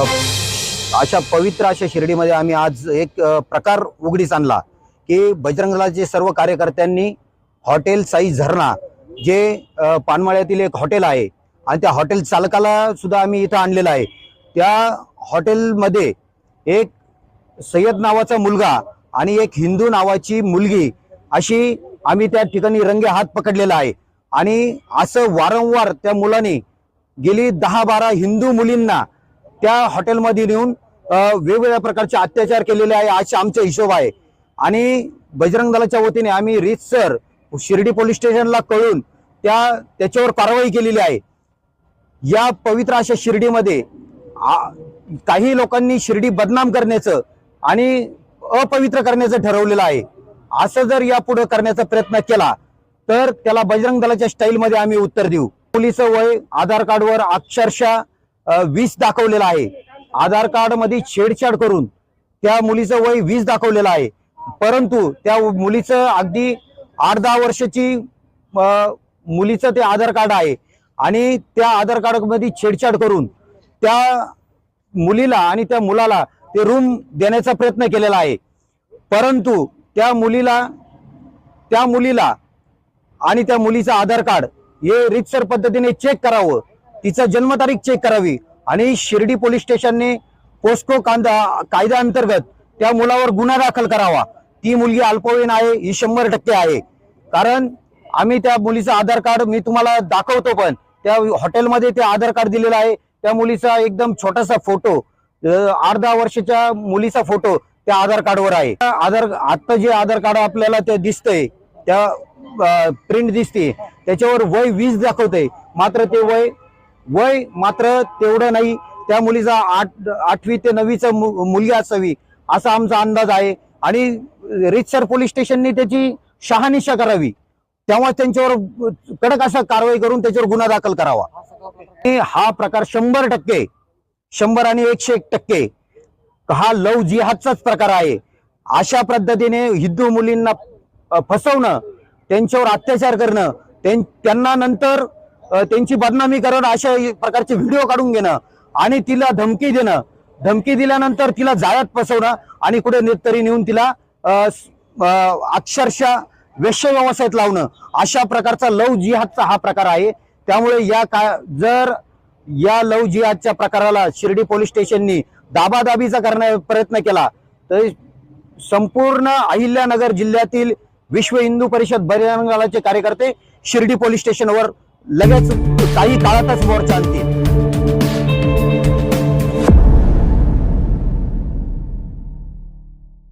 अशा पवित्र अशा शिर्डीमध्ये आम्ही आज एक प्रकार उघडीस आणला की बजरंगलाचे सर्व कार्यकर्त्यांनी हॉटेल साई झरणा जे पानमाळ्यातील एक हॉटेल आहे आणि त्या हॉटेल चालकाला सुद्धा आम्ही इथं आणलेलं आहे. त्या हॉटेलमध्ये एक सय्यद नावाचा मुलगा आणि एक हिंदू नावाची मुलगी अशी आम्ही त्या ठिकाणी रंगे हात पकडलेला आहे. आणि असं वारंवार त्या मुलाने गेली दहा बारा हिंदू मुलींना त्या हॉटेलमध्ये नेऊन वेगवेगळ्या प्रकारचे अत्याचार केलेले आहे असे आमचा हिशोब आहे. आणि बजरंग दलाच्या वतीने आम्ही रीतसर शिर्डी पोलीस स्टेशनला कळून त्या त्याच्यावर कारवाई केलेली आहे. या पवित्र अशा शिर्डीमध्ये आ- काही लोकांनी शिर्डी बदनाम करण्याचं आणि अपवित्र करण्याचं ठरवलेलं आहे. असं जर यापुढे करण्याचा प्रयत्न केला तर त्याला बजरंग दलाच्या स्टाईलमध्ये आम्ही उत्तर देऊ. पोलीस वय आधार कार्डवर अक्षरशः वीस दाखवलेलं आहे. आधार कार्डमध्ये छेडछाड करून त्या मुलीचं वय वीस दाखवलेलं आहे. परंतु त्या मुलीचं अगदी आठ दहा वर्षाची मुलीचं ते आधार कार्ड आहे. आणि त्या आधार कार्डमध्ये छेडछाड करून त्या मुलीला आणि त्या मुलाला ते रूम देण्याचा प्रयत्न केलेला आहे. परंतु त्या मुलीला त्या मुलीला आणि त्या मुलीचं आधार कार्ड हे रितसर पद्धतीने चेक करावं. तिचा जन्मतारीख चेक करावी. आणि शिर्डी पोलीस स्टेशनने पोस्को कांदा कायद्याअंतर्गत त्या मुलावर गुन्हा दाखल करावा. ती मुलगी अल्पवयीन आहे ही शंभर टक्के आहे. कारण आम्ही त्या मुलीचं आधार कार्ड मी तुम्हाला दाखवतो पण त्या हॉटेलमध्ये ते आधार कार्ड दिलेलं आहे. त्या मुलीचा एकदम छोटासा फोटो अर्धा आठ दहा वर्षाच्या मुलीचा फोटो त्या आधार कार्डवर आहे. आधार आत्ता जे आधार कार्ड आपल्याला ते दिसतंय त्या प्रिंट दिसते त्याच्यावर वय वीस दाखवतंय. मात्र ते वय वय मात्र तेवढं नाही. त्या मुलीचा आठ आठवी ते नववीचं मु- मुलगी असावी असा आमचा अंदाज आहे. आणि रितसर पोलीस स्टेशनने त्याची शहानिशा करावी. तेव्हा त्यांच्यावर कडक असा कारवाई करून त्याच्यावर गुन्हा दाखल करावा. आणि हा प्रकार शंभर टक्के शंभर आणि एकशे एक टक्के हा लव जिहादचाच प्रकार आहे. अशा पद्धतीने हिंदू मुलींना फसवणं त्यांच्यावर अत्याचार करणं त्यां- त्यांना नंतर त्यांची बदनामी करणं अशा प्रकारचे व्हिडिओ काढून घेणं आणि तिला धमकी देणं. धमकी दिल्यानंतर तिला जाळ्यात फसवणं आणि कुठे तरी नेऊन तिला अक्षरशः वेश्य व्यवसायात लावणं. अशा प्रकारचा लव जिहादचा हा प्रकार आहे. त्यामुळे या का जर या लव जिहादच्या प्रकाराला शिर्डी पोलीस स्टेशननी दाबादाबीचा करण्या प्रयत्न केला तर संपूर्ण अहिल्यानगर जिल्ह्यातील विश्व हिंदू परिषद बहिरंगालाचे कार्यकर्ते शिर्डी पोलीस स्टेशनवर लगेच काही काळातच मोर्चा आणतील.